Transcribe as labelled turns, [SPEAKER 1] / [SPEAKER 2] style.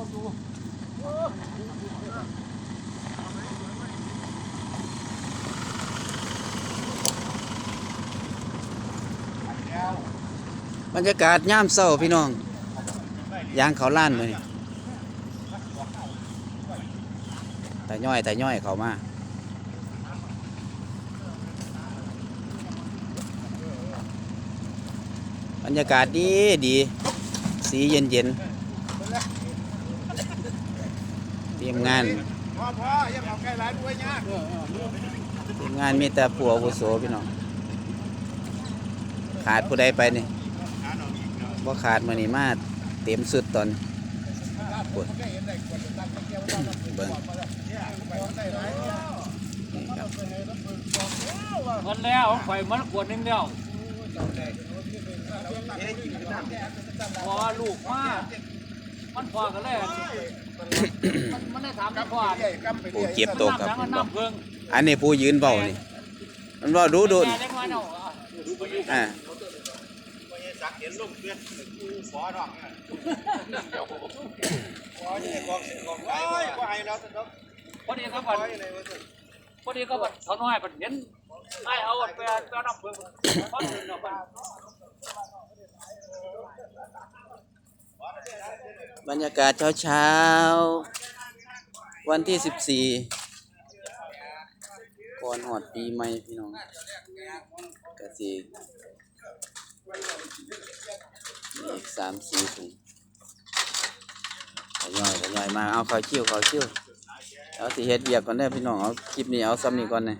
[SPEAKER 1] บรรยากาศย่ามเศร้าพี่น้องยางเขาล้านเลยแต่ย่อยแต่ย่อยเขามาบรรยากาศดีดี สีเย็นเย็นๆที มงาน
[SPEAKER 2] พ่อพ่อย่าเอาใกล้ร้านด้วยยาก
[SPEAKER 1] ทีมงานมีแต่ผัววุโสพี่น้องขาดผู้ใดไปนี่บ่ขาดมานี่มาเต็มสุดตอนปวดเบิ่งนี่ครับ
[SPEAKER 3] มันแล้วไฟมันขวดหนึงแล้วพอลูกมามันพอกันเลย มันมันได้ถามพ่อ
[SPEAKER 1] ผู้เก็บตกครับ
[SPEAKER 3] น้ำ
[SPEAKER 1] ผม
[SPEAKER 3] น้ำ
[SPEAKER 1] บอก
[SPEAKER 3] เพิ่ง
[SPEAKER 1] อันนี้ผู้ยืนเบานี่มันว่าดูดู
[SPEAKER 3] แม่เล็กน้อยเนาะ
[SPEAKER 1] อ่า
[SPEAKER 2] สักเห็นลุงเพื่อนกูขอดอกเนี่ยขอนี่กองกองไว้ก็ให้เราสนุก
[SPEAKER 3] พอดีก็บัดพอดีก็บัดเขาน้อยบัดเห็นไอ้เอาไปไปเอาน้ำเพิ่งพอดีเนาะบัด
[SPEAKER 1] บรรยากาศเช้าเช้าๆ วันที่สิบสี่ก่อนหอดปีใหม่พี่น้องกะสีอีกสามสี่ถุงทยอยทยอยมาเอาข้าวเชี่ยวข้าวเชี่ยวเอาสีเฮ็ดเบียกก่อนได้พี่น้องเอาคลิปนี้เอาซ้ำนี้ก่อนเลย